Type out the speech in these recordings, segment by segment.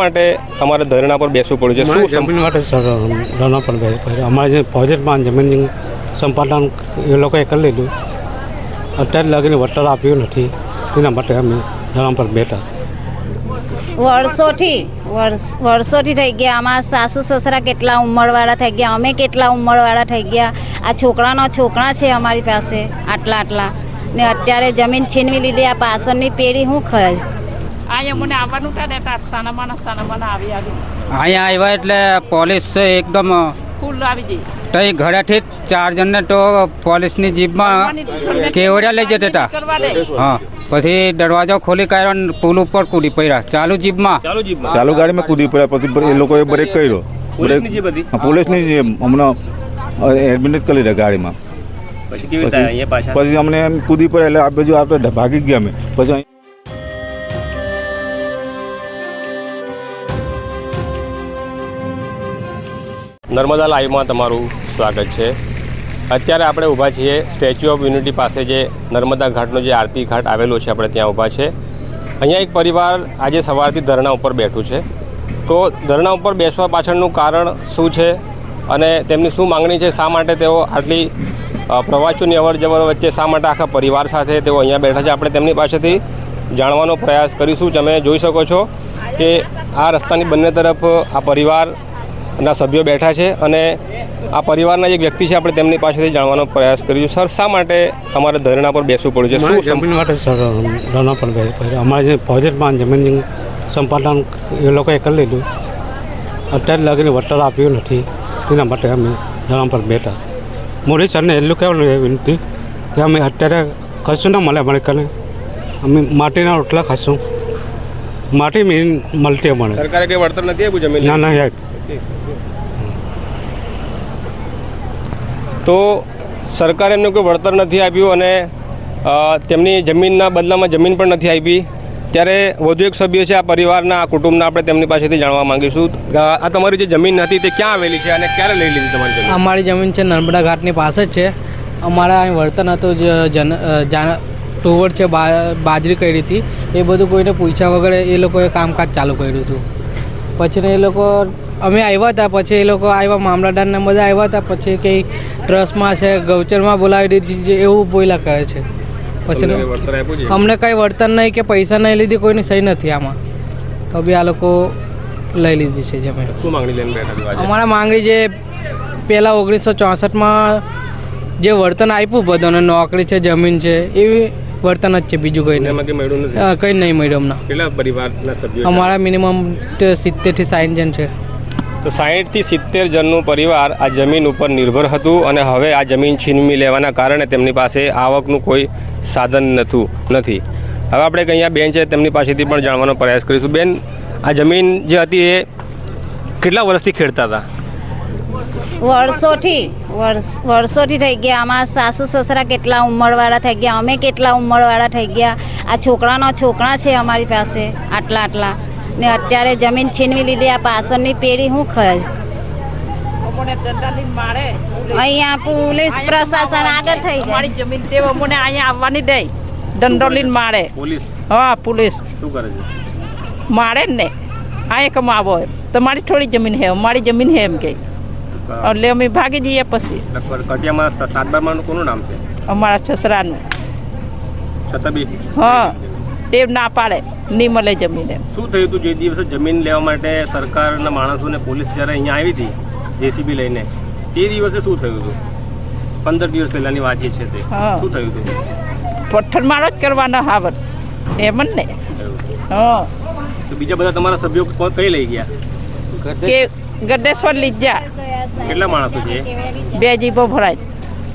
માટે તમારે ધરણા પર બેસવું પડ્યું છે? શું જમીન માટે ધરણા પર બેસવું પહેલા અમારે જે પ્રોજેક્ટમાં જમીન સંપાદન એ લોકોએ કરી લીધું. અત્યારે લગીને વળતર આપ્યું નથી. એના માટે અમે ધરણા પર બેઠા. વર્ષોથી વર્ષ વર્ષોથી થઈ ગયા. આમાં સાસુ સસરા કેટલા ઉંમરવાળા થઈ ગયા? અમે કેટલા ઉંમરવાળા થઈ ગયા? આ છોકરાનો છોકરા છે અમારી પાસે આટલા આટલા. ને અત્યારે જમીન છીનવી લીધી. આ પાછળની પેઢી શું ખાય અહીંયા મને આવવાનું હતા ને તાર સાનામાના સાનામાના આવી આવી. અહીંયા આવ્યા એટલે પોલીસ એકદમ ફૂલ આવી જઈ તઈ ઘરેથી જ ચાર જણને તો પોલીસની જીપમાં કેવડિયા લઈ જતા હતા હા પછી દરવાજો ખોલી કાઢ્યો પુલ ઉપર કૂદી પડ્યા. ચાલુ જીપમાં. ચાલુ ગાડીમાં કૂદી પડ્યા. પછી એ લોકોએ બ્રેક કર્યો. પોલીસની જીપ હમણાં એડમિટ કરી દે ગાડીમાં. પછી કેવી રીતે અહીંયા પાછા? પછી અમને એમ કૂદી પડ્યા એટલે આ બાજુ આપણે ભાગી ગયા અમે. પછી નર્મદા લાઈવમાં તમારું સ્વાગત છે. અત્યારે આપણે ઊભા છીએ સ્ટેચ્યુ ઓફ યુનિટી પાસે જે નર્મદા ઘાટનો જે આરતી ઘાટ આવેલો છે, આપણે ત્યાં ઊભા છે. અહીંયા એક પરિવાર આજે સવારથી ધરણા ઉપર બેઠું છે. તો ધરણા ઉપર બેસવા પાછળનું કારણ શું છે અને તેમની શું માંગણી છે, શા માટે તેઓ આટલી પ્રવાસીઓની અવર જવર વચ્ચે શા માટે આખા પરિવાર સાથે તેઓ અહીંયા બેઠા છે? આપણે તેમની પાસેથી જાણવાનો પ્રયાસ કરીશું. તમે જોઈ શકો છો કે આ રસ્તાની બંને તરફ આ પરિવારના સભ્યો બેઠા છે અને આ પરિવારના જે વ્યક્તિ છે આપણે તેમની પાસેથી જાણવાનો પ્રયાસ કરીશું સર શા માટે તમારે ધરણા પર બેસવું પડ્યું છે? શું જમીન માટે સર ધરણા પર બેસવું અમારે જે પ્રોજેક્ટમાં જમીન સંપાદન એ લોકોએ કરી લીધું. અત્યારે લગીને વળતર આપ્યું નથી. એના માટે અમે ધરણા પર બેઠા. મોદી સરને એટલું કહેવાનું એ વિનંતી કે અમે અત્યારે કશું ના મળે અમારે કને અમે માટીના રોટલા ખાશું. માટી મેન મળતી મળે સરકારે કંઈ વળતર નથી આપ્યું જમીન ના ના યાર તો સરકારે એમને કોઈ વળતર નથી આપ્યું અને તેમની જમીનના બદલામાં જમીન પણ નથી આપી. ત્યારે વધુ એક સભ્ય છે આ પરિવારના આ કુટુંબના આપણે તેમની પાસેથી જાણવા માંગીશું. આ તમારી જે જમીન હતી તે ક્યાં આવેલી છે અને ક્યારે લઈ લીધી તમારી જમીન? અમારી જમીન છે નર્મદા ઘાટની પાસે જ છે. અમારા અહીં વળતર હતું જન અ, ટુવર છે બાજરી કરી હતી. એ બધું કોઈને પૂછ્યા વગર એ લોકોએ કામકાજ ચાલુ કર્યું હતું. પછી એ લોકો અમે આવ્યા હતા પછી એ લોકો આવ્યા મામલતદારને બધા આવ્યા હતા પછી કંઈ ટ્રસ્ટમાં છે ગૌચરમાં બોલાવી દીધી છે એવું બોલા કરે છે. પછી અમને કંઈ વર્તન નહીં કે પૈસા નહીં લીધી કોઈની સહી નથી આમાં. તો બી આ લોકો લઈ લીધી છે આજે? અમારા માંગણી જે પહેલાં ઓગણીસો ચોસઠમાં જે વર્તન આપ્યું બધાને નોકરી છે જમીન છે એવી વર્તન જ છે બીજું કંઈ નહીં. કંઈ નહીં મળ્યું અમને. છે? અમારા મિનિમમ સિત્તેરથી સાઠ જણ છે. તો સાહીઠથી સિત્તેર જણનું પરિવાર આ જમીન ઉપર નિર્ભર હતું અને હવે આ જમીન છીનવી લેવાના કારણે તેમની પાસે આવકનું કોઈ સાધન નતું નથી. હવે આપણે અહીંયા બેન છે તેમની પાસેથી પણ જાણવાનો પ્રયાસ કરીશું. બેન, આ જમીન જે હતી એ કેટલા વર્ષથી ખેડતા હતા? વર્ષોથી, વર્ષ, વર્ષોથી થઈ ગયા. આમાં સાસુ સસરા કેટલા ઉંમરવાળા થઈ ગયા? અમે કેટલા ઉંમરવાળા થઈ ગયા? આ છોકરાના છોકરા છે અમારી પાસે, આટલા આટલા. ને અત્યારે જમીન છીનવી લીધી આ પાછળની પેઢી શું ખાય? મારે. અહીંયા પોલીસ પ્રશાસન આગળ થઈ જાય. અમારી જમીન તે અમને અહીંયા આવવાની દે. દંડો લઈને મારે. પોલીસ? હા પોલીસ. શું કરે છે? મારે ને. અહીંયા કમાવો એમ. તમારી થોડી જમીન હે અમારી જમીન હે એમ કે. એટલે અમે ભાગી જઈએ પછી. કટિયામાં સાત બારમાં કોનું નામ છે? અમારા છસરાનું છતાં બી? હા. તે ના પાડે નહીં મળે જમીન. શું થયું હતું જે દિવસે જમીન લેવા માટે સરકારના માણસોને પોલીસ જ્યારે અહીંયા આવી હતી જેસીબી લઈને તે દિવસે શું થયું હતું? પંદર દિવસ પહેલાંની વાત છે તે શું થયું હતું? પથ્થર મારો જ કરવાનો હાવત. એમ જ ને. હા. તો બીજા બધા તમારા સભ્યો કઈ લઈ ગયા? કે ગડેશ્વર લીધા. કેટલા માણસો છે બે જીપો ભરાય.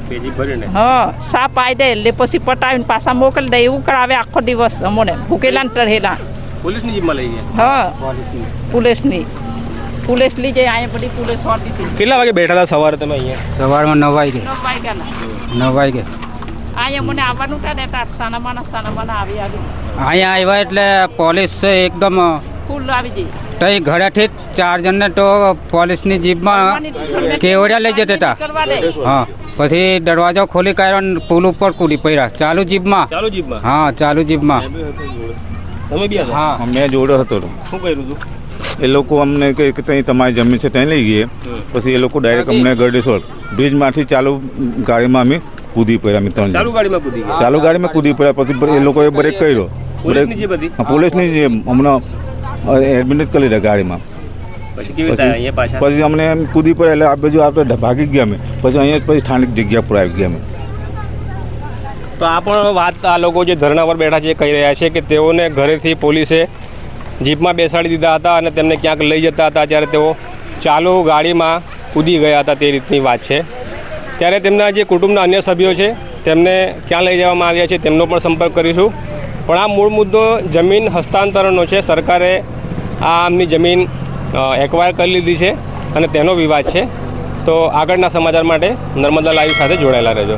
પેજી ભરીને હા સાપ આવી દે એટલે પછી પટાવીને પાછા મોકલી દે એવું કરાવે આખો દિવસ અમોને. ભૂકેલા ને ટરેલા પોલીસની જીપમાં લઈ ગયા? હા. પોલીસની. પોલીસ લઈ જાય અહીંયા બધી પોલીસ હોતી હતી. કેટલા વાગે બેઠા હતા સવારે તમે અહીંયા? સવારમાં નવ વાગે. નવ વાગ્યાના નવ વાગે. અહીંયા મને આવવાનું હતા ને તાર સાનામાના સાનામાના આવી આવી. અહીંયા આવ્યા એટલે પોલીસ એકદમ ફૂલ આવી ગઈ. તો એ ઘરેથી જ ચાર જણને તો પોલીસની જીભમાં કેવડિયા લઈ જતા હતા હા. પછી દરવાજો ખોલી કાઢ્યો ને પુલ ઉપર કૂદી પડ્યા. ચાલુ જીપમાં. ચાલુ જીપમાં? હા ચાલુ જીપમાં. તમે બી હા. મેં જોડે હતો શું કર્યું હતું એ લોકો અમને કહે કે ત્યાં તમારી જમીન છે ત્યાં લઈ ગઈએ પછી એ લોકો ડાયરેક્ટ અમને ગરડેશ્વર બ્રિજમાંથી ચાલુ ગાડીમાં અમે કૂદી પડ્યા અમે ત્રણ ચાલુ. ગાડીમાં કૂદી ગયા? ચાલુ ગાડીમાં કૂદી પડ્યા પછી એ લોકોએ બ્રેક કર્યો. બ્રેક પોલીસની જે હમણાં એડમિટ કરી લીધા ગાડીમાં. પછી પછી અહીંયા પાછા? પછી અમને એમ કૂદી પડે એટલે આ બાજુ આપણે ભાગી ગયા અમે. પછી અહીંયા પછી સ્થાનિક જગ્યા પર આવી ગયા અમે. તો આ પણ વાત આ લોકો જે ધરણા પર બેઠા છે કહી રહ્યા છે કે તેઓને ઘરેથી પોલીસે જીપમાં બેસાડી દીધા હતા અને તેમને ક્યાંક લઈ જતા હતા ત્યારે તેઓ ચાલુ ગાડીમાં કૂદી ગયા હતા તે રીતની વાત છે. ત્યારે તેમના જે કુટુંબના અન્ય સભ્યો છે તેમને ક્યાં લઈ જવામાં આવ્યા છે તેમનો પણ સંપર્ક કરીશું. પણ આ મૂળ મુદ્દો જમીન હસ્તાંતરણનો છે. સરકારે આ આમની જમીન એક્વાયર કરી લીધી છે અને તેનો વિવાદ છે. તો આગળના સમાચાર માટે નર્મદા લાઈવ સાથે જોડાયેલા રહેજો.